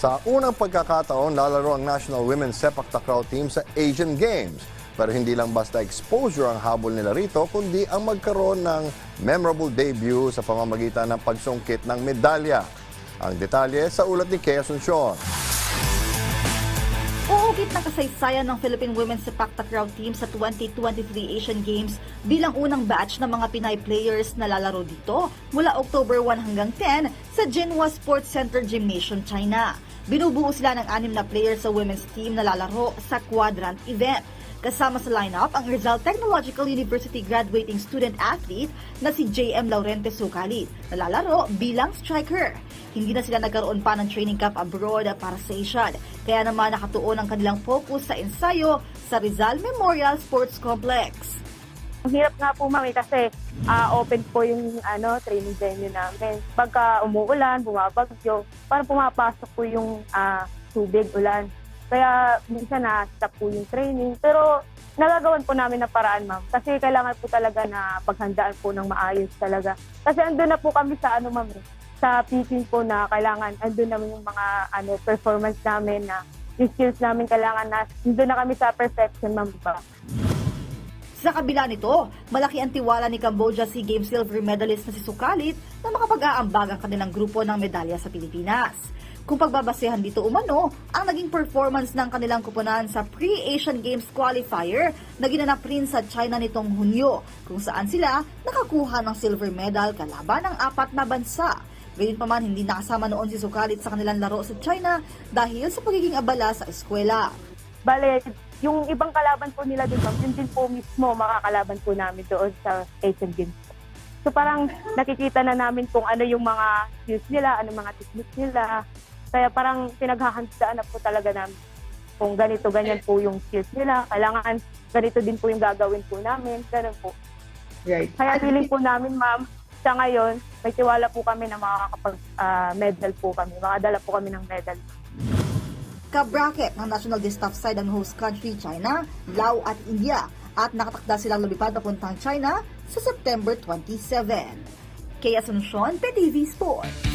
Sa unang pagkakataon, lalaro ang National Women's Sepak Takraw Team sa Asian Games. Pero hindi lang basta exposure ang habol nila rito, kundi ang magkaroon ng memorable debut sa pamamagitan ng pagsungkit ng medalya. Ang detalye sa ulat ni Kea Asuncion. Uukit ng kasaysayan ng Philippine Women's Sepak Takraw Team sa 2023 Asian Games bilang unang batch ng mga Pinay players na lalaro dito mula October 1 hanggang 10 sa Jinhua Sports Center Gymnasium, China. Binubuo sila ng anim na players sa women's team na lalaro sa quadrant event. Kasama sa lineup ang Rizal Technological University graduating student athlete na si JM Laurente Sucalit na lalaro bilang striker. Hindi na sila nagkaroon pa ng training camp abroad para sa Asian. Kaya naman nakatuon ang kanilang focus sa ensayo sa Rizal Memorial Sports Complex. Ang hirap nga po mami kasi ah, open po yung ano training venue namin. Pagka umuulan, bumabagyo, parang pumapasok po yung ah, tubig, ulan. Kaya minsan na-stop po yung training. Pero nagagawan po namin ng paraan, ma'am. Kasi kailangan po talaga na paghandaan po ng maayos talaga. Kasi andun na po kami sa ano, ma'am, eh, sa pitching po na kailangan, andun naman yung mga ano performance namin na yung skills namin kailangan na, andun na kami sa perfection, ma'am. Sa kabila nito, malaki ang tiwala ni Cambodia SEA Games silver medalist na si Sukalit na makapag-aambag ang kanilang grupo ng medalya sa Pilipinas. Kung pagbabasehan dito umano, ang naging performance ng kanilang kupunan sa pre-Asian Games qualifier na ginanap rin sa China nitong Hunyo, kung saan sila nakakuha ng silver medal kalaban ng apat na bansa. Gayunpaman, hindi nakasama noon si Sukalit sa kanilang laro sa China dahil sa pagiging abala sa eskwela. Bale, yung ibang kalaban po nila doon, ma'am, yun din po mismo makakalaban po namin doon sa Asian Games. So parang nakikita na namin kung ano yung mga skills nila, ano mga techniques nila. Kaya parang pinaghahandaan na po talaga namin kung ganito, ganyan po yung skills nila. Kailangan ganito din po yung gagawin po namin. Ganun po. Right. Kaya feeling po namin, ma'am, sa ngayon, may tiwala po kami na makakapag-medal po kami. Makadala po kami ng medal. Ka-bracket ng National Distaff side ang host country China, Laos at India at nakatakda silang lumipad papuntang China sa September 27. Kaya Asuncion, PTV Sport.